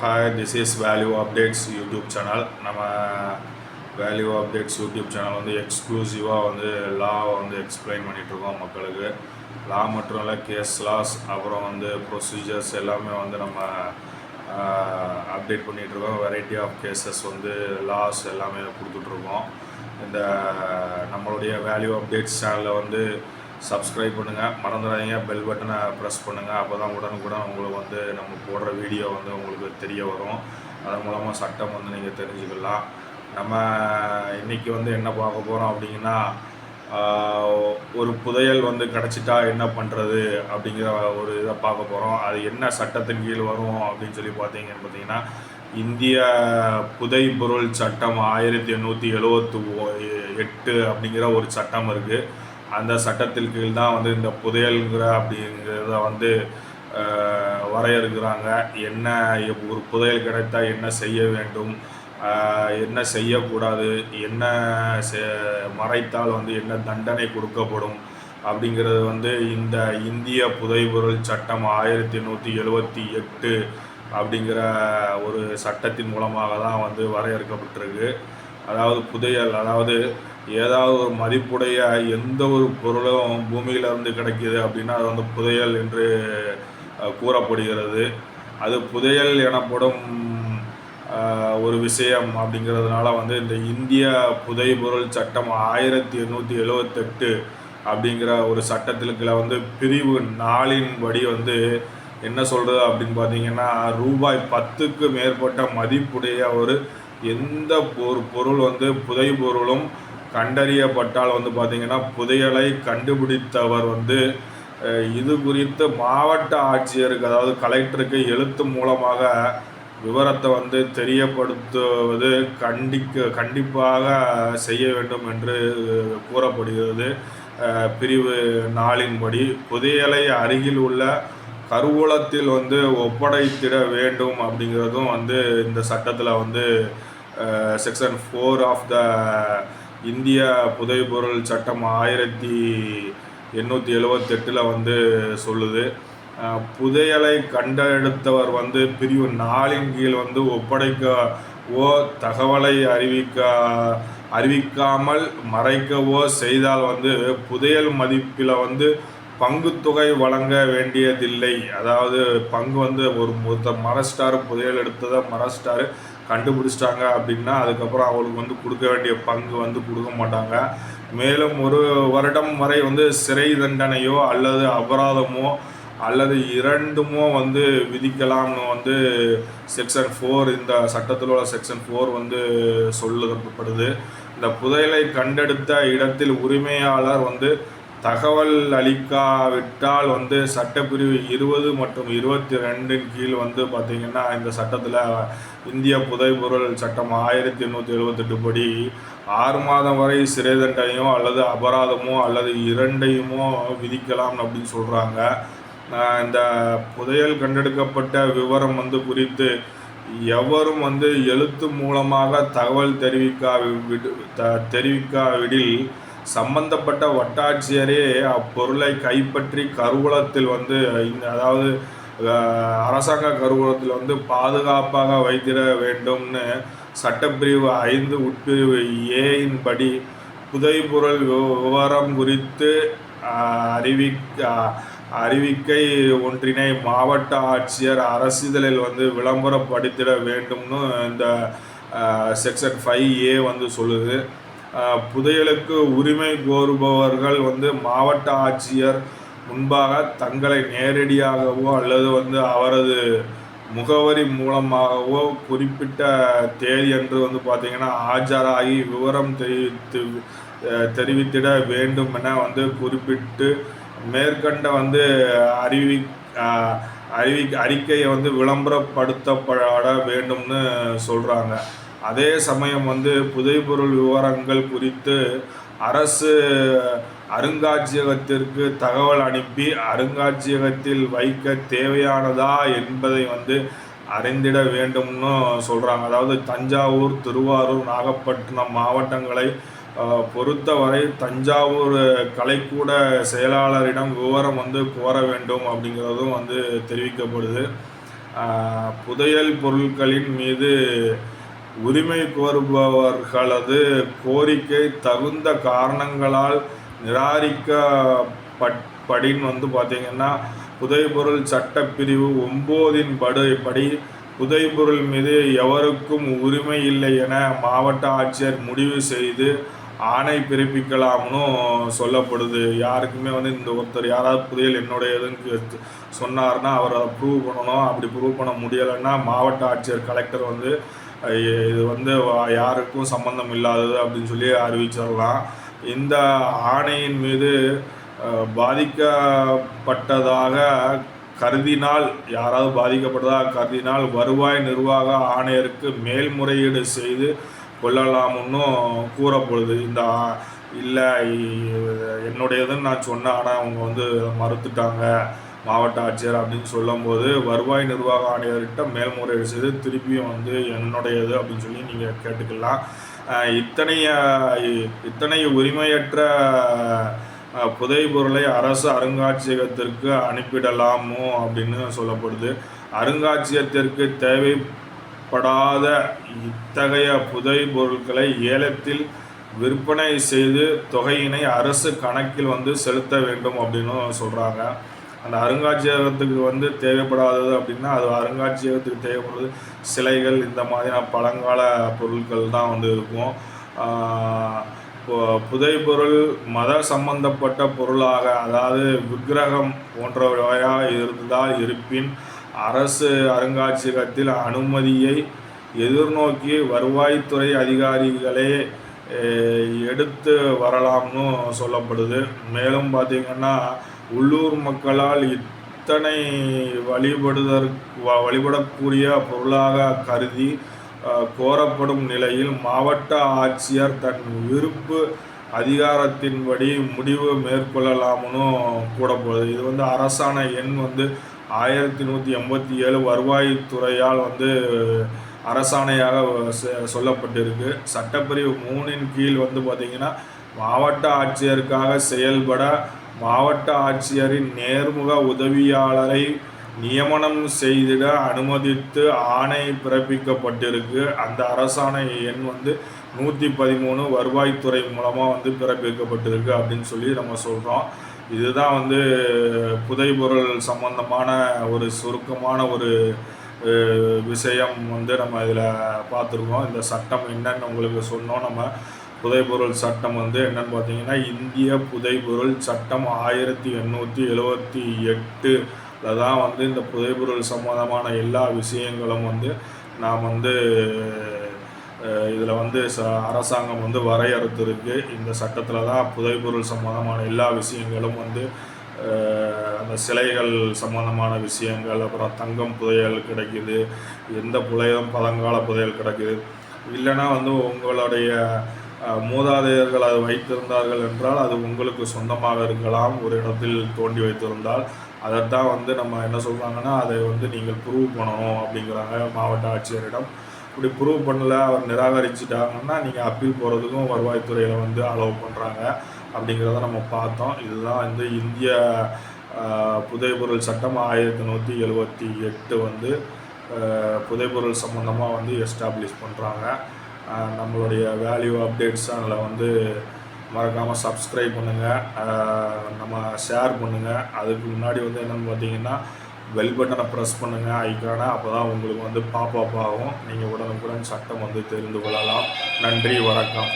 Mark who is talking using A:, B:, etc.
A: Hi this is value updates YouTube channel நம்ம value updates YouTube channel வந்து எக்ஸ்க்ளூசிவாக வந்து லா வந்து எக்ஸ்பிளைன் பண்ணிகிட்ருக்கோம் மக்களுக்கு. லா மட்டும் இல்லை கேஸ் லாஸ் அப்புறம் வந்து ப்ரொசீஜர்ஸ் எல்லாமே வந்து நம்ம அப்டேட் பண்ணிகிட்ருக்கோம் வெரைட்டி ஆஃப் கேசஸ் வந்து லாஸ் எல்லாமே கொடுத்துட்ருக்கோம் இந்த நம்மளுடைய வேல்யூ அப்டேட்ஸ் சேனலில் வந்து சப்ஸ்கிரைப் பண்ணுங்கள் மறந்துடாதீங்க. பெல் பட்டனை ப்ரெஸ் பண்ணுங்கள் அப்போ தான் உடனுக்குடன் உங்களுக்கு வந்து நம்ம போடுற வீடியோ வந்து உங்களுக்கு தெரிய வரும். அதன் மூலமாக சட்டம் வந்து நீங்கள் தெரிஞ்சுக்கலாம். நம்ம இன்றைக்கி வந்து என்ன பார்க்க போகிறோம் அப்படிங்கன்னா ஒரு புதையல் வந்து கிடச்சிட்டா என்ன பண்ணுறது அப்படிங்கிற ஒரு இதை பார்க்க போகிறோம் அது என்ன சட்டத்தின் கீழ் வரும் அப்படின்னு சொல்லி பார்த்தீங்கன்னு பார்த்தீங்கன்னா இந்திய புதை பொருள் சட்டம் ஆயிரத்தி எண்ணூற்றி எழுபத்து எட்டு அப்படிங்கிற ஒரு சட்டம் இருக்குது அந்த சட்டத்தின் கீழ் தான் வந்து இந்த புதையல்கிற அப்படிங்கிறத வந்து வரையறுக்கிறாங்க. என்ன எப்- ஒரு புதையல் கிடைத்தால் என்ன செய்ய வேண்டும்? என்ன செய்யக்கூடாது? என்ன செ- மறைத்தால் வந்து என்ன தண்டனை கொடுக்கப்படும்? அப்படிங்கிறது வந்து இந்த இந்திய புதைபொருள் சட்டம் ஆயிரத்தி எண்ணூற்றி எழுபத்தி எட்டு அப்படிங்கிற ஒரு சட்டத்தின் மூலமாக தான் வந்து வரையறுக்கப்பட்டிருக்கு. அதாவது புதையல் அதாவது ஏதாவது ஒரு மதிப்புடைய எந்த ஒரு பொருளும் பூமியில் இருந்து கிடைக்கிது அப்படின்னா அது வந்து புதையல் என்று கூறப்படுகிறது. அது புதையல் எனப்படும் ஒரு விஷயம் அப்படிங்கிறதுனால வந்து இந்த இந்திய புதைபொருள் சட்டம் ஆயிரத்தி எண்ணூற்றி எழுவத்தெட்டு அப்படிங்கிற ஒரு சட்டத்திற்குள்ள வந்து பிரிவு நாலின்படி வந்து என்ன சொல்கிறது அப்படின்னு பார்த்தீங்கன்னா ரூபாய் பத்துக்கு மேற்பட்ட மதிப்புடைய ஒரு எந்த ஒரு பொருள் வந்து புதை பொருளும் கண்டறியப்பட்டால் வந்து பார்த்திங்கன்னா புதையலை கண்டுபிடித்தவர் வந்து இது குறித்து மாவட்ட ஆட்சியருக்கு அதாவது கலெக்டருக்கு எழுத்து மூலமாக விவரத்தை வந்து தெரியப்படுத்துவது கண்டிக்க கண்டிப்பாக செய்ய வேண்டும் என்று கூறப்படுகிறது. பிரிவு நாளின்படி புதையலை அருகில் உள்ள கருவூலத்தில் வந்து ஒப்படைத்திட வேண்டும் அப்படிங்கிறதும் வந்து இந்த சட்டத்தில் வந்து செக்ஷன் ஃபோர் ஆஃப் த இந்திய புதைபொருள் சட்டம் ஆயிரத்தி எண்ணூற்றி எழுவத்தெட்டில் வந்து சொல்லுது. புதையலை கண்டெடுத்தவர் வந்து பிரிவு நாளின் கீழ் வந்து ஒப்படைக்க ஓ தகவலை அறிவிக்க அறிவிக்காமல் மறைக்கவோ செய்தால் வந்து புதையல் மதிப்பில் வந்து பங்கு தொகை வழங்க வேண்டியதில்லை. அதாவது பங்கு வந்து ஒரு ஒருத்தர் மரஸ்டார் புதையல் எடுத்ததை மரஸ்டார் கண்டுபிடிச்சிட்டாங்க அப்படின்னா அதுக்கப்புறம் அவளுக்கு வந்து கொடுக்க வேண்டிய பங்கு வந்து கொடுக்க மாட்டாங்க. மேலும் ஒரு வருடம் வரை வந்து சிறை தண்டனையோ அல்லது அபராதமோ அல்லது இரண்டுமோ வந்து விதிக்கலாம்னு வந்து செக்ஷன் ஃபோர் இந்த சட்டத்தில் உள்ள செக்ஷன் ஃபோர் வந்து சொல்லப்படுது இந்த புதையலை கண்டெடுத்த இடத்தில் உரிமையாளர் வந்து தகவல் அளிக்காவிட்டால் வந்து சட்டப்பிரிவு இருபது மற்றும் இருபத்தி ரெண்டின் கீழ் வந்து பார்த்திங்கன்னா இந்த சட்டத்தில் இந்திய புதைபொருள் சட்டம் ஆயிரத்தி எண்ணூற்றி எழுபத்தெட்டு படி ஆறு மாதம் வரை சிறை தண்டனையோ அல்லது அபராதமோ அல்லது இரண்டையுமோ விதிக்கலாம் அப்படின்னு சொல்கிறாங்க இந்த புதையல் கண்டெடுக்கப்பட்ட விவரம் வந்து குறித்து எவரும் வந்து எழுத்து மூலமாக தகவல் தெரிவிக்கா விடு த- தெரிவிக்காவிடில் சம்பந்தப்பட்ட வட்டாட்சியரே அப்பொருளை கைப்பற்றி கருவூலத்தில் வந்து அதாவது அரசாங்க கருவூலத்தில் வந்து பாதுகாப்பாக வைத்திட வேண்டும்னு சட்டப்பிரிவு ஐந்து உட்பிரிவு ஏயின் படி புதைபொருள் விவரம் குறித்து அஹ், அறிவிக்க அறிவிக்கை ஒன்றினை மாவட்ட ஆட்சியர் அரசிதழில் வந்து விளம்பரப்படுத்திட வேண்டும்னு இந்த செக்ஷன் ஃபைவ் ஏ வந்து சொல்லுது. புதையலுக்கு உரிமை கோருபவர்கள் வந்து மாவட்ட ஆட்சியர் முன்பாக தங்களை நேரடியாகவோ அல்லது வந்து அவரது முகவரி மூலமாகவோ குறிப்பிட்ட தேதி என்று வந்து பார்த்தீங்கன்னா ஆஜராகி விவரம் தெரிவித்து தெரிவித்திட வேண்டும் என வந்து குறிப்பிட்டு மேற்கண்ட வந்து அறிவி அறிவி அறிக்கையை வந்து விளம்பரப்படுத்தப்பட வேண்டும்னு சொல்கிறாங்க அதே சமயம் வந்து புதைபொருள் விவரங்கள் குறித்து அரசு அருங்காட்சியகத்திற்கு தகவல் அனுப்பி அருங்காட்சியகத்தில் வைக்க தேவையானதா என்பதை வந்து அறிந்திட வேண்டும்னு சொல்கிறாங்க அதாவது தஞ்சாவூர் திருவாரூர் நாகப்பட்டினம் மாவட்டங்களை பொறுத்தவரை தஞ்சாவூர் கலைக்கூட செயலாளரிடம் விவரம் வந்து கோர வேண்டும் அப்படிங்கிறதும் வந்து தெரிவிக்கப்படுது. புதையல் பொருட்களின் மீது உரிமை கோருபவர்களது கோரிக்கை தகுந்த காரணங்களால் நிராகரிக்கப்படின் வந்து பார்த்தீங்கன்னா புதைபொருள் சட்டப்பிரிவு ஒம்போதின் படு படி புதைபொருள் மீது எவருக்கும் உரிமை இல்லை என மாவட்ட ஆட்சியர் முடிவு செய்து ஆணை பிறப்பிக்கலாம்னு சொல்லப்படுது. யாருக்குமே வந்து இந்த ஒருத்தர் யாராவது புதையல் என்னுடையதுன்னு கே- சொன்னார்னா அவரை ப்ரூவ் பண்ணணும். அப்படி ப்ரூவ் பண்ண முடியலைன்னா மாவட்ட ஆட்சியர் கலெக்டர் வந்து இது வந்து வா- யாருக்கும் சம்பந்தம் இல்லாதது அப்படின்னு சொல்லி அறிவிச்சிடலாம். இந்த ஆணையின் மீது பாதிக்கப்பட்டதாக கருதினால் யாராவது பாதிக்கப்பட்டதாக கருதினால் வருவாய் நிர்வாக ஆணையருக்கு மேல்முறையீடு செய்து கொள்ளலாம்னு கூறப்படுது இந்த இல்லை என்னுடையதுன்னு நான் சொன்னேன் ஆனால் அவங்க வந்து மறுத்துட்டாங்க. மாவட்ட ஆட்சியர் அப்படின்னு சொல்லும்போது வருவாய் நிர்வாக ஆணையர்கிட்ட மேல்முறையீடு செய்து திருப்பியும் வந்து என்னுடையது அப்படின்னு சொல்லி நீங்கள் கேட்டுக்கலாம். இத்தனைய இத்தனை உரிமையற்ற புதை பொருளை அரசு அருங்காட்சியகத்திற்கு அனுப்பிடலாமோ அப்படின்னு சொல்லப்படுது. அருங்காட்சியகத்திற்கு தேவைப்படாத இத்தகைய புதை பொருட்களை ஏலத்தில் விற்பனை செய்து தொகையினை அரசு கணக்கில் வந்து செலுத்த வேண்டும் அப்படின்னு சொல்கிறாங்க அந்த அருங்காட்சியகத்துக்கு வந்து தேவைப்படாதது அப்படின்னா அது அருங்காட்சியகத்துக்கு தேவைப்படுறது சிலைகள் இந்த மாதிரியான பழங்கால பொருட்கள் தான் வந்து இருக்கும். புதைப்பொருள் மத சம்பந்தப்பட்ட பொருளாக அதாவது விக்கிரகம் போன்றவையாக இருந்தால் இருப்பின் அரசு அருங்காட்சியகத்தில் அனுமதியை எதிர்நோக்கி வருவாய்த்துறை அதிகாரிகளே எடுத்து வரலாம்னு சொல்லப்படுது. மேலும் பார்த்திங்கன்னா உள்ளூர் மக்களால் இத்தனை வழிபடுதற் வ- வழிபடக்கூடிய பொருளாக கருதி கோரப்படும் நிலையில் மாவட்ட ஆட்சியர் தன் விருப்பு அதிகாரத்தின்படி முடிவு மேற்கொள்ளலாம்னு கூடப்படுது இது வந்து அரசாண எண் வந்து ஆயிரத்தி நூற்றி எண்பத்தி ஏழு வருவாய்த்துறையால் வந்து அரசாணையாக செ- சொல்லப்பட்டிருக்கு. சட்டப்பிரிவு மூணின் கீழ் வந்து பார்த்திங்கன்னா மாவட்ட ஆட்சியருக்காக செயல்பட மாவட்ட ஆட்சியரின் நேர்முக உதவியாளரை நியமனம் செய்திட அனுமதித்து ஆணை பிறப்பிக்கப்பட்டிருக்கு. அந்த அரசாணை எண் வந்து நூற்றி பதிமூணு வருவாய்த்துறை மூலமாக வந்து பிறப்பிக்கப்பட்டிருக்கு அப்படின்னு சொல்லி நம்ம சொல்கிறோம் இதுதான் வந்து புதைபொருள் சம்பந்தமான ஒரு சுருக்கமான ஒரு விஷயம் வந்து நம்ம இதில் பார்த்துருக்கோம். இந்த சட்டம் என்னன்னு உங்களுக்கு சொன்னோம் நம்ம. புதைபொருள் சட்டம் வந்து என்னன்னு பார்த்தீங்கன்னா இந்திய புதைபொருள் சட்டம் ஆயிரத்தி எண்ணூற்றி எழுவத்தி எட்டுல தான் வந்து இந்த புதைபொருள் சம்பந்தமான எல்லா விஷயங்களும் வந்து நாம் வந்து இதில் வந்து ச அரசாங்கம் வந்து வரையறுத்திருக்கு. இந்த சட்டத்தில் தான் புதைபொருள் சம்பந்தமான எல்லா விஷயங்களும் வந்து அந்த சிலைகள் சம்பந்தமான விஷயங்கள் அப்புறம் தங்கம் புதையல் கிடைக்குது எந்த புதையலும் பழங்கால புதையல் கிடைக்குது. இல்லைன்னா வந்து உங்களுடைய மூதாதையர்கள் அது வைத்திருந்தார்கள் என்றால் அது உங்களுக்கு சொந்தமாக இருக்கலாம். ஒரு இடத்தில் தோண்டி வைத்திருந்தால் அதைத்தான் வந்து நம்ம என்ன சொல்கிறாங்கன்னா அதை வந்து நீங்கள் ப்ரூவ் பண்ணணும் அப்படிங்கிறாங்க மாவட்ட ஆட்சியரிடம். இப்படி ப்ரூவ் பண்ணல அவர் நிராகரிச்சிட்டாங்கன்னா நீங்கள் அப்பீல் போகிறதுக்கும் வருவாய்த்துறையில் வந்து அலோவ் பண்ணுறாங்க அப்படிங்கிறத நம்ம பார்த்தோம். இதுதான் வந்து இந்திய புதைபொருள் சட்டம் ஆயிரத்தி நூற்றி எழுபத்தி எட்டு வந்து புதைபொருள் சம்மந்தமாக வந்து எஸ்டாப்ளிஷ் பண்ணுறாங்க நம்மளுடைய வேல்யூ அப்டேட்ஸ் அதில் வந்து மறக்காமல் சப்ஸ்கிரைப் பண்ணுங்கள் நம்ம ஷேர் பண்ணுங்கள் அதுக்கு முன்னாடி வந்து என்னென்னு பார்த்தீங்கன்னா வெல் பட்டனை ப்ரெஸ் பண்ணுங்கள் ஐக்கானை அப்போ தான் உங்களுக்கு வந்து பாப்பாப் ஆகும். நீங்கள் உடனுக்குடன் சட்டம் வந்து தெரிந்து கொள்ளலாம். நன்றி வணக்கம்.